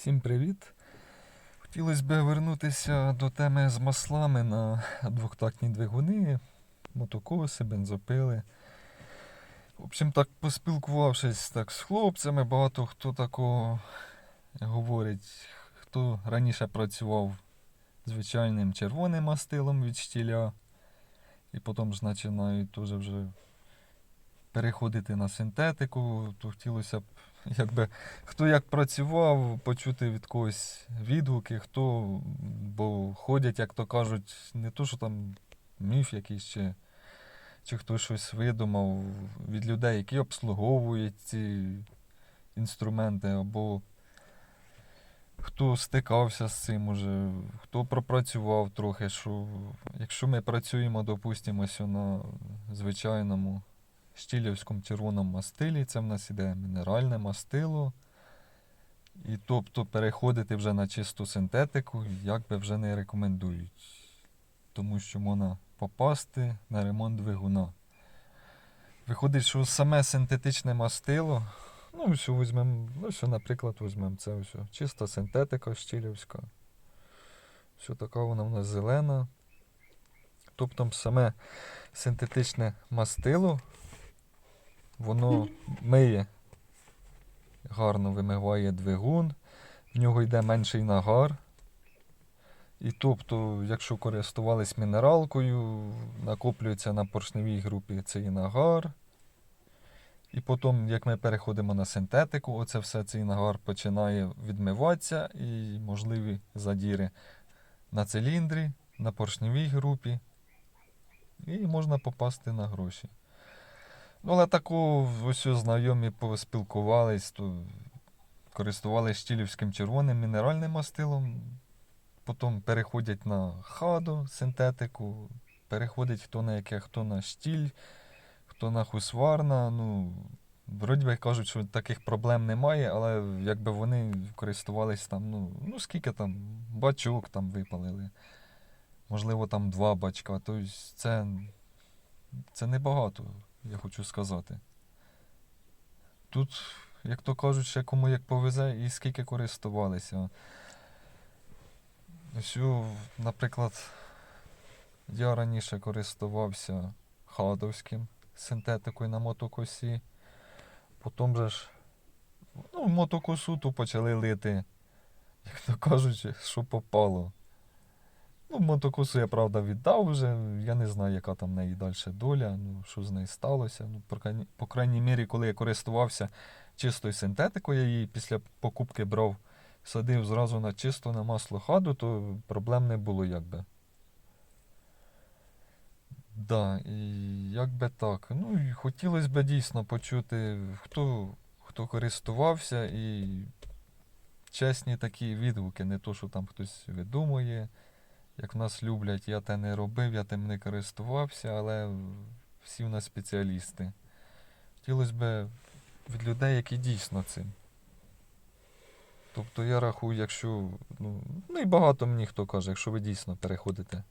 Всім привіт! Хотілося б вернутися до теми з маслами на двохтактні двигуни, мотокоси, бензопили. В общем, так поспілкувавшись так з хлопцями, багато хто такого говорить, хто раніше працював звичайним червоним мастилом від штіля, і потім ж починають вже переходити на синтетику, то хотілося б, якби хто як працював, почути від когось відгуки, хто, бо ходять, як то кажуть, не то, що там міф якийсь чи, чи хтось щось видумав від людей, які обслуговують ці інструменти, або хто стикався з цим уже, хто пропрацював трохи, що якщо ми працюємо, допустимо, на звичайному штілівському червоному мастилі, це в нас іде мінеральне мастило. І тобто переходити вже на чисту синтетику як би вже не рекомендують. Тому що можна попасти на ремонт двигуна. Виходить, що саме синтетичне мастило. Ну, що візьмемо, ну, що, наприклад, візьмемо це ось, чиста синтетика щілівська. Що така вона в нас зелена. Тобто саме синтетичне мастило, воно миє, гарно вимиває двигун, в нього йде менший нагар. І тобто, якщо користувались мінералкою, накоплюється на поршневій групі цей нагар. І потім, як ми переходимо на синтетику, оце все цей нагар починає відмиватися і можливі задіри на циліндрі, на поршневій групі. І можна попасти на гроші. Ну, але таку ось знайомі поспілкувались, то користувалися щілівським червоним мінеральним мастилом. Потім переходять на хаду, синтетику, переходить хто на яке, хто на штіль, хто на хусварна. Ну, вроді би кажуть, що таких проблем немає, але якби вони користувались там, ну, ну скільки там, бачок там випалили. Можливо, там два бачка. Тобто це, це небагато, я хочу сказати. Тут, як то кажуть, ще кому як повезе і скільки користувалися. Ось, наприклад, я раніше користувався хадовським синтетикою на мотокосі. Потім же ж ну, мотокосу то почали лити, як то кажуть, що попало. Мотокосу я, правда, віддав вже. Я не знаю, яка там неї далі доля, ну, що з нею сталося. Ну, по, крайній, мірі, коли я користувався чистою синтетикою, я її після покупки брав, садив зразу на чисто на масло хаду, то проблем не було якби. Да, і якби так. Ну і хотілося б дійсно почути, хто, хто користувався, і чесні такі відгуки, не то, що там хтось видумує, як в нас люблять, я те не робив, я тим не користувався, але всі в нас спеціалісти. Хотілося б від людей, які дійсно цим. Тобто я рахую, якщо. Ну, ну і багато мені хто каже, якщо ви дійсно переходите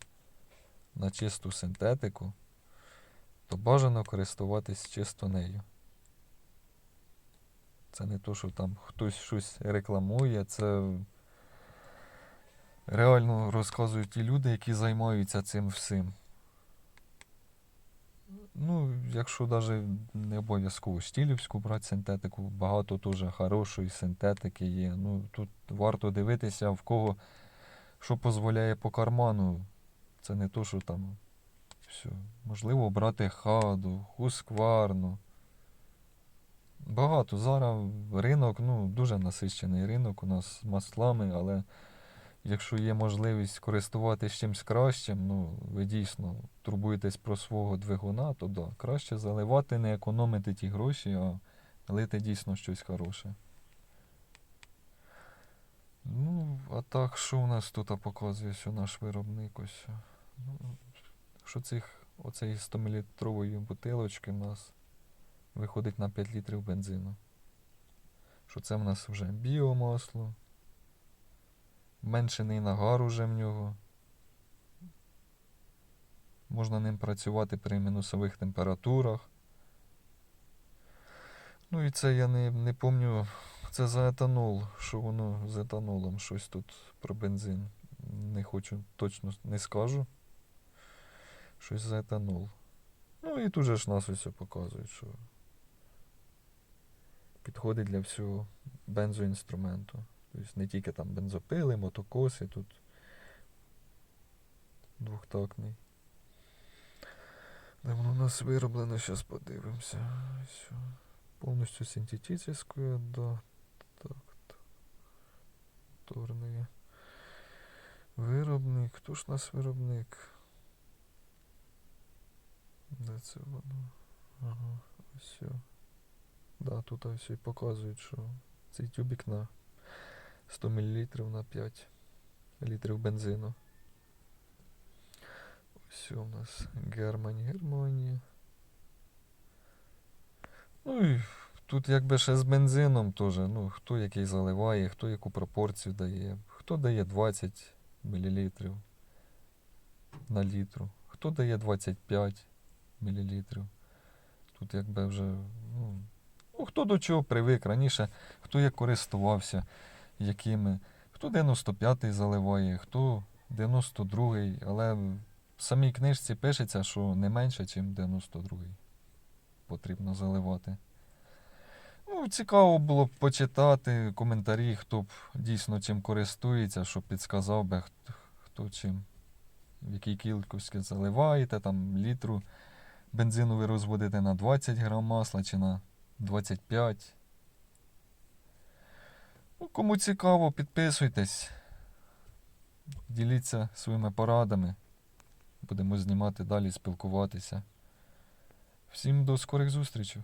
на чисту синтетику, то бажано користуватись чисто нею. Це не то, що там хтось щось рекламує, це реально розказують ті люди, які займаються цим всім. Ну, якщо навіть не обов'язково штілівську брати синтетику, багато теж хорошої синтетики є. Ну, тут варто дивитися, в кого що дозволяє по карману. Це не то, що там все. Можливо, брати хаду, хускварну. Багато. Зараз ринок, ну, дуже насичений ринок у нас з маслами, але якщо є можливість користуватися чимось кращим, ну, ви дійсно турбуєтесь про свого двигуна, то да, краще заливати, не економити ті гроші, а лити дійсно щось хороше. Ну, а так, що у нас тут показує що наш виробник ось? Ну, що цих, оцеї 100-мл бутилочки в нас виходить на 5 літрів бензину. Що це в нас вже біомасло. Меншений нагар уже в нього. Можна ним працювати при мінусових температурах. Ну і це я не, не пам'ятаю, це за етанол, що воно з етанолом щось тут про бензин. Не хочу, точно не скажу. Щось за етанол. Ну і тут же ж нас ось показують, що підходить для всього бензоінструменту. Тобто не тільки там бензопили, мотокоси, тут двохтактний. Де воно у нас вироблено, зараз подивимося. Все. Повністю синтетическое, да. Так. так. Виробник. Хто ж у нас виробник? Де це воно? Ага, ось. Да, тут ось і показують, що цей тюбик на 100 мл на 5 літрів бензину. Ось у нас Германія, Германія. Ну і тут якби ще з бензином теж, ну, хто який заливає, хто яку пропорцію дає, хто дає 20 мл на літру, хто дає 25 мл. Тут якби вже, ну, ну хто до чого привик раніше, хто як користувався, якими, хто 95-й заливає, хто 92-й, але в самій книжці пишеться, що не менше, ніж 92-й потрібно заливати. Ну, цікаво було б почитати коментарі, хто б дійсно чим користується, щоб підсказав би, хто, хто чим, в якій кількості заливаєте, там літру бензину ви розводите на 20 грам масла чи на 25. Кому цікаво, підписуйтесь, діліться своїми порадами. Будемо знімати далі, спілкуватися. Всім до скорих зустрічей.